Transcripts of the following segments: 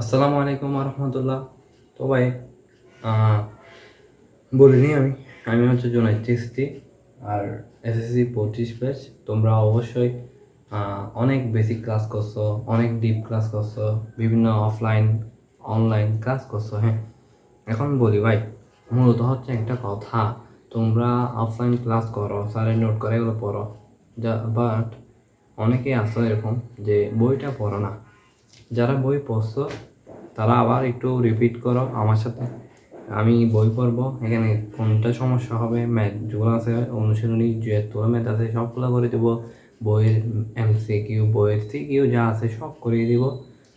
আসসালামু আলাইকুম রহমতুল্লাহ তো ভাই বলিনি আমি। আমি হচ্ছে জোনাই চিস্তি আর এসএসসি পঁচিশ ব্যাচ তোমরা অবশ্যই অনেক বেসিক ক্লাস করছ, অনেক ডিপ ক্লাস করছ, বিভিন্ন অফলাইন অনলাইন ক্লাস করছ হ্যাঁ? এখন বলি ভাই, মূলত হচ্ছে একটা কথা। তোমরা অফলাইন ক্লাস করো স্যারের নোট করে এগুলো পড়ো। যা বাট অনেকেই আসো এরকম যে বইটা পড়ো না। যারা বই পড়ছো, তারা আবার একটু রিপিট করো আমার সাথে। আমি বই পড়ব, এখানে কোনটা সমস্যা হবে ম্যাথ যেগুলো আছে, অনুশীলনী যে তোলা ম্যাথ আছে, সবগুলো করে দেবো। বইয়ের এমসি কিউ বইয়ের সি কিউ যা আছে, সব করিয়ে দিব।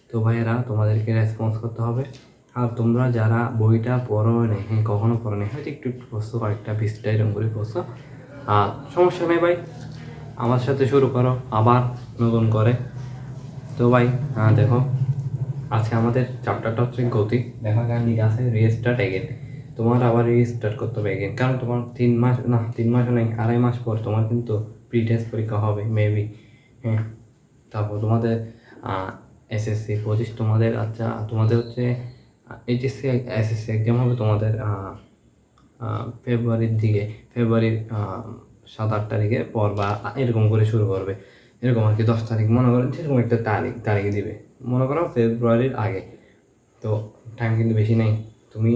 তো ভাইয়েরা, তোমাদেরকে রেসপন্স করতে হবে। আর তোমরা যারা বইটা পড়ো নেই হ্যাঁ কখনো পড়ো নেই হয়তো একটু একটু পড়ছো, কয়েকটা বিশটা এরকম করে পড়ছো। আর সমস্যা নেই ভাই, আমার সাথে শুরু করো, আবার নতুন করে। তো ভাই হ্যাঁ দেখো, আজকে আমাদের চ্যাপ্টারটা হচ্ছে গতি। দেখা লিখে আছে রিস্টার্ট এগেন তোমার আবার রিস্টার্ট করতে হবে এগেন কারণ তোমার তিন মাস, না, তিন মাস নেই আড়াই মাস পর তোমার কিন্তু প্রি টেস্ট পরীক্ষা হবে মেবি হ্যাঁ তারপর তোমাদের এসএসসি পঁচিশ, তোমাদের আচ্ছা তোমাদের হচ্ছে এইচএসসি এসএসসি এক্সাম হবে তোমাদের ফেব্রুয়ারির দিকে ফেব্রুয়ারির সাত, আট তারিখে পর বা এরকম করে শুরু করবে। এরকম আর কি, দশ তারিখ, মনে করো যেরকম একটা তারিখ, তারিখে দিবে। মনে করো ফেব্রুয়ারির আগে। তো টাইম কিন্তু বেশি নেই। তুমি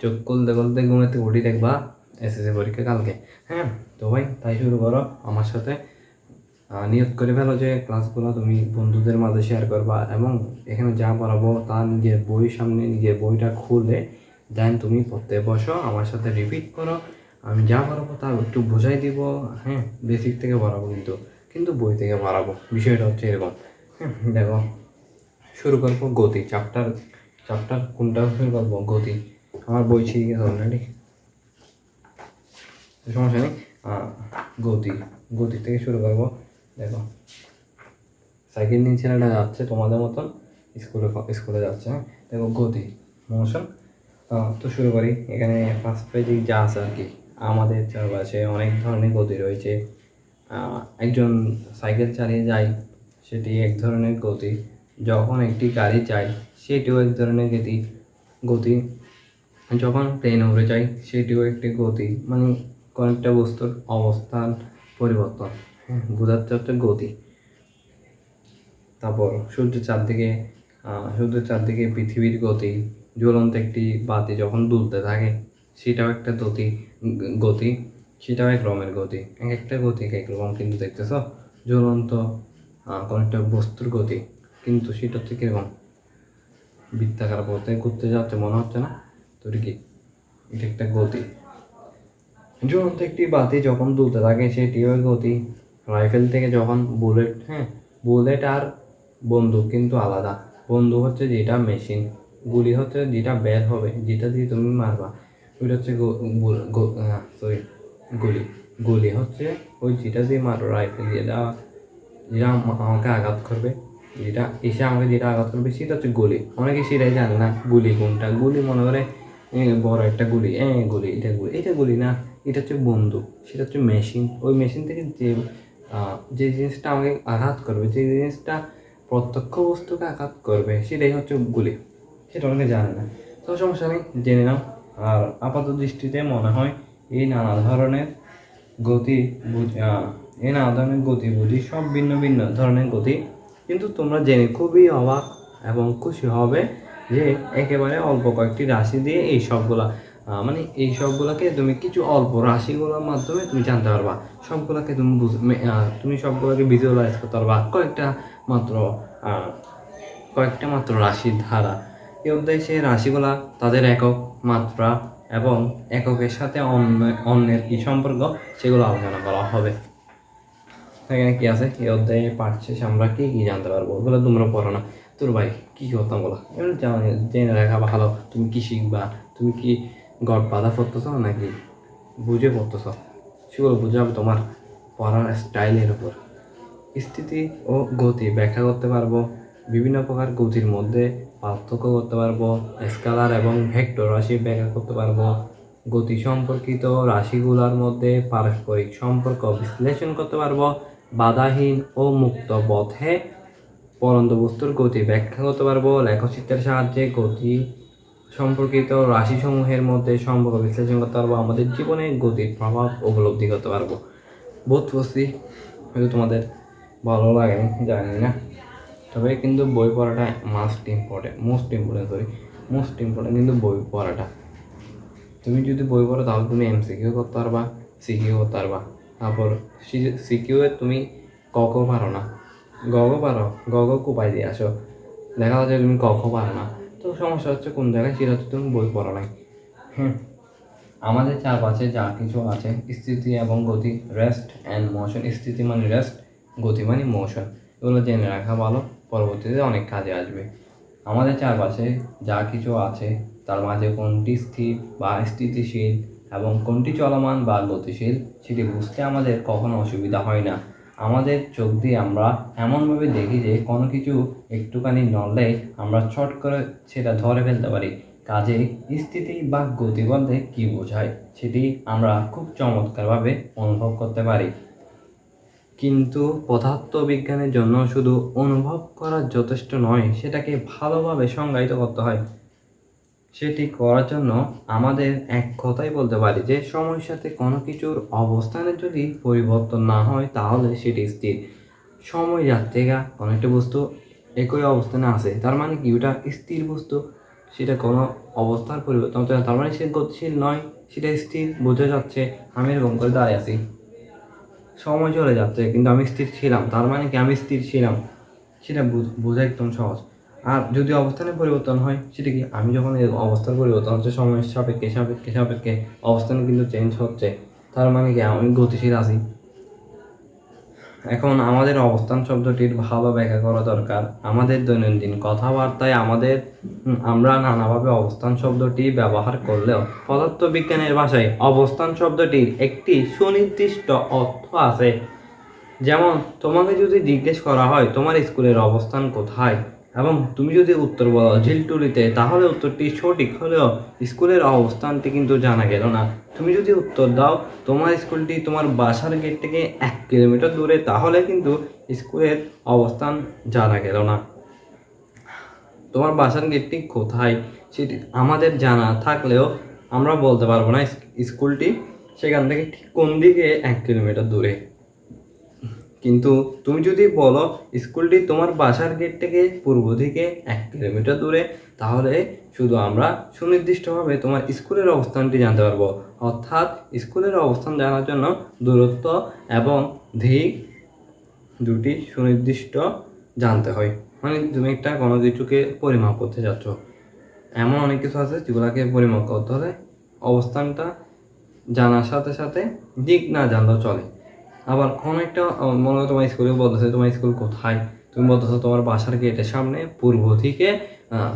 চোখ খুলতে খুলতে ঘুমাতে উঠি দেখবা এসএসসি পরীক্ষা কালকে হ্যাঁ? তো ভাই, তাই শুরু করো। আমার সাথে নিয়োগ করে ফেলো যে ক্লাসগুলো তুমি বন্ধুদের মাঝে শেয়ার করবা এবং এখানে যা পড়াবো তা নিজের বই সামনে, নিজের বইটা খুলে দেন তুমি পড়তে বসো। আমার সাথে রিপিট করো। আমি যা পড়াবো তা একটু বোঝাই দিব হ্যাঁ? বেসিক থেকে পড়াবো কিন্তু। কিন্তু বই থেকে পড়াবো বিষয়টা হচ্ছে এরকম। দেখো, শুরু করব গতি। চাপটার চাপটার কোনটা শুরু করব? গতি। আমার বই ছিঁড়ে গেছে অলরেডি সমস্যা নেই। গতি। গতি থেকে শুরু করব। দেখো সাইকেল নিয়ে ছেলেটা যাচ্ছে তোমাদের মতন? স্কুলে স্কুলে যাচ্ছে হ্যাঁ? দেখো, গতি। মোশন তো শুরু করি। এখানে ফার্স্ট পেজে যা আছে আর কি। আমাদের চারপাশে অনেক ধরনের গতি রয়েছে। একজন সাইকেল চালিয়ে যায়, সেটি এক ধরনের গতি। যখন একটি গাড়ি চাই সেটিও এক ধরনের গতি গতি। যখন প্লেনে উড়ে যায়, সেটিও একটি গতি মানে কয়েকটা বস্তুর অবস্থান পরিবর্তন। হ্যাঁ বোঝাচ্ছে হচ্ছে গতি। তারপর সূর্যের চারদিকে সূর্যের চারদিকে পৃথিবীর গতি, জ্বলন্ত একটি বাতি যখন দুলতে থাকে, সেটাও একটা গতি গতি। সেটাও এক রকমের গতি। এক একটা গতি এক রকম, কিন্তু দেখতেছ? জ্বলন্ত কোনো একটা বস্তুর গতি, কিন্তু সেটা হচ্ছে কীরকম? বৃত্তাকার পথে ঘুরতে যাচ্ছে, মনে হচ্ছে না? তোর কি? এটা একটা গতি। জ্বলন্ত একটি বাতি যখন দুলতে থাকে, সেটিও গতি। রাইফেল থেকে যখন বুলেট হ্যাঁ বুলেট আর বন্দুক কিন্তু আলাদা। বন্দুক হচ্ছে যেটা মেশিন, গুলি হচ্ছে যেটা বের হবে, যেটা দিয়ে তুমি মারবা। ওইটা হচ্ছে সরি গুলি গুলি হচ্ছে ওই যেটা দিয়ে মারো রাইফেল যেটা যেটা আমাকে আঘাত করবে, যেটা এসে আমাকে যেটা আঘাত করবে সেটা হচ্ছে গুলি। অনেকে সেটাই জানে না, গুলি কোনটা? গুলি মনে করে বড় একটা গুলি, এ, গুলি, এটা গুলি এটা গুলি না, এটা হচ্ছে বন্দুক, সেটা হচ্ছে মেশিন ওই মেশিন থেকে যে যে জিনিসটা আমাকে আঘাত করবে, যে জিনিসটা প্রত্যক্ষ বস্তুকে আঘাত করবে, সেটাই হচ্ছে গুলি। সেটা অনেকে জানে না। তো সমস্যা নেই, জেনে নাও। আর আপাত দৃষ্টিতে মনে হয় এই নানা ধরনের গতি এই নানা ধরনের গতি বুঝি, সব ভিন্ন ভিন্ন ধরনের গতি। কিন্তু তোমরা জেনে খুবই অবাক এবং খুশি হবে যে একেবারে অল্প কয়েকটি রাশি দিয়ে এই সবগুলা মানে এই সবগুলোকে তুমি কিছু অল্প রাশিগুলোর মাধ্যমে তুমি জানতে পারবা। সবগুলোকে তুমি তুমি সবগুলোকে ভিজুয়ালাইজ করতে পারবা। কয়েকটা মাত্র কয়েকটা মাত্র রাশির ধারা। এই অধ্যায়ে সেই রাশিগুলা তাদের একক মাত্রা এবং এককের সাথে অন্য অন্যের কী সম্পর্ক, সেগুলো আলোচনা করা হবে। এখানে কি আছে? এই অধ্যায়ে পাঠ শেষে আমরা কি কি জানতে পারব? ওগুলো তোমরা পড়ো না। তোর ভাই, কী করতাম বলো? এগুলো জানা- জেনে রাখা ভালো। তুমি কী শিখবা? তুমি কি গড বাধা পড়তেছ নাকি বুঝে পড়তেছ? সেগুলো বুঝে হবে তোমার পড়ার স্টাইলের উপর। স্থিতি ও গতি ব্যাখ্যা করতে পারব। বিভিন্ন প্রকার গতির মধ্যে পার্থক্য করতে পারব, স্কেলার এবং ভেক্টর রাশি ব্যাখ্যা করতে পারব। গতি সম্পর্কিত রাশিগুলোর মধ্যে পারস্পরিক সম্পর্ক বিশ্লেষণ করতে পারব। বাধাহীন ও মুক্ত পথে পরন্ত বস্তুর গতি ব্যাখ্যা করতে পারব। লেখচিত্রের সাহায্যে গতি সম্পর্কিত রাশিসমূহের মধ্যে সম্পর্ক বিশ্লেষণ করতে পারব। আমাদের জীবনে গতির প্রভাব উপলব্ধি করতে পারব। বোধ করছি হয়তো তোমাদের ভালো লাগে জানি না। তবে কিন্তু বই পড়াটা must important most important sorry most important কিন্তু বই পড়াটা। তুমি যদি বই পড়ো তাহলে তুমি এম সিকিউ করতে পারবা সিকিউ করতে পারবা। তারপর সিকিউ এ তুমি ক ক পারো না। গ গ পারো, গ গ কোপাই দিয়ে আসো। দেখা যাচ্ছে তুমি ক খ পারো না। তো সমস্যা হচ্ছে কোন জায়গায়? সেটা হচ্ছে তুমি বই পড়ো নাই। হুম। আমাদের চারপাশে যা কিছু আছে, স্থিতি এবং গতি রেস্ট অ্যান্ড মোশন স্থিতি মানে রেস্ট গতি মানে মোশন এগুলো জেনে রাখা ভালো। পরবর্তীতে অনেক কাজে আসবে। আমাদের চারপাশে যা কিছু আছে, তার মাঝে কোনটি স্থির বা স্থিতিশীল এবং কোনটি চলমান বা গতিশীল, সেটি বুঝতে আমাদের কখনো অসুবিধা হয় না। আমাদের চোখ দিয়ে আমরা এমনভাবে দেখি যে, কোনো কিছু একটুখানি নড়লে আমরা ছট করে সেটা ধরে ফেলতে পারি। কাজে স্থিতি বা গতি বলতে কী বোঝায়, সেটি আমরা খুব চমৎকারভাবে অনুভব করতে পারি। কিন্তু পদার্থবিজ্ঞানের জন্য শুধু অনুভব করা যথেষ্ট নয়, সেটাকে ভালোভাবে সংজ্ঞায়িত করতে হয়। সেটি করার জন্য আমাদের এক কথাই বলতে পারি যে, সময়ের সাথে কোনো কিছুর অবস্থানের যদি পরিবর্তন না হয়, তাহলে সেটি স্থির। সময় গা কোনো একটা বস্তু একই অবস্থানে আছে, তার মানে কি? ওটা স্থির বস্তু, সেটা কোনো অবস্থার পরিবর্তন তার মানে সে গতিশীল নয়, সেটা স্থির, বোঝা যাচ্ছে, আমি এরকম করে দাঁড়িয়ে আছি। সময় চলে যাচ্ছে, কিন্তু আমি স্থির ছিলাম। তার মানে কি? আমি স্থির ছিলাম। সেটা বুঝ- একদম সহজ। আর যদি অবস্থানের পরিবর্তন হয়, সেটা কি? আমি যখন এই অবস্থার পরিবর্তন হচ্ছে, সময়ের সাপেক্ষে সাপেক্ষে সাপেক্ষে অবস্থান কিন্তু চেঞ্জ হচ্ছে। তার মানে কি? আমি গতিশীল আছি। এখন আমাদের অবস্থান শব্দটির ভালো ব্যাখ্যা করা দরকার। আমাদের দৈনন্দিন কথাবার্তায় আমাদের আমরা নানাভাবে অবস্থান শব্দটি ব্যবহার করলেও পদার্থবিজ্ঞানের ভাষায় অবস্থান শব্দটির একটি সুনির্দিষ্ট অর্থ আছে। যেমন, তোমাকে যদি জিজ্ঞেস করা হয়, তোমার স্কুলের অবস্থান কোথায়? এবং তুমি যদি উত্তর বলো, ঝিলটুলিতে, তাহলে উত্তরটি সঠিক হলেও স্কুলের অবস্থানটি কিন্তু জানা গেল না। তুমি যদি উত্তর দাও, তোমার স্কুলটি তোমার বাসার গেট থেকে এক কিলোমিটার দূরে, তাহলে কিন্তু স্কুলের অবস্থান জানা গেল না। তোমার বাসার গেটটি কোথায়? সেটি আমাদের জানা থাকলেও আমরা বলতে পারব না স্কুলটি সেখান থেকে ঠিক কোন দিকে? এক কিলোমিটার দূরে। কিন্তু তুমি যদি বলো স্কুলটি তোমার বাসার গেট থেকে পূর্ব দিকে এক কিলোমিটার দূরে, তাহলে শুধু আমরা সুনির্দিষ্টভাবে তোমার স্কুলের অবস্থানটি জানতে পারব। অর্থাৎ স্কুলের অবস্থান জানার জন্য দূরত্ব এবং দিক দুটি সুনির্দিষ্ট জানতে হয়। মানে তুমি একটা কোনো কিছুকে পরিমাপ করতে যাচ্ছ। এমন অনেক কিছু আছে যেগুলোকে পরিমাপ করতে হলে অবস্থানটা জানার সাথে সাথে দিক না জানলেও চলে। আবার কোনো একটা মনে হয় তোমার স্কুলে বলতেছে, তোমার স্কুল কোথায়? তুমি বলতেছো, তোমার বাসার গেটের সামনে, পূর্ব দিকে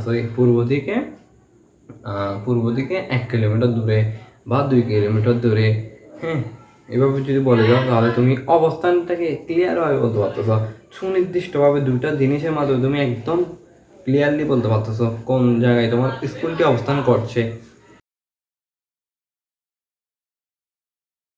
সরি পূর্ব দিকে পূর্ব দিকে এক কিলোমিটার দূরে বা দুই কিলোমিটার দূরে। হ্যাঁ এভাবে যদি বলে যাও, তাহলে তুমি অবস্থানটাকে ক্লিয়ারভাবে বলতে পারতেছ। সুনির্দিষ্টভাবে দুইটা জিনিসের মাধ্যমে তুমি একদম ক্লিয়ারলি বলতে পারতেছ কোন জায়গায় তোমার স্কুলটি অবস্থান করছে।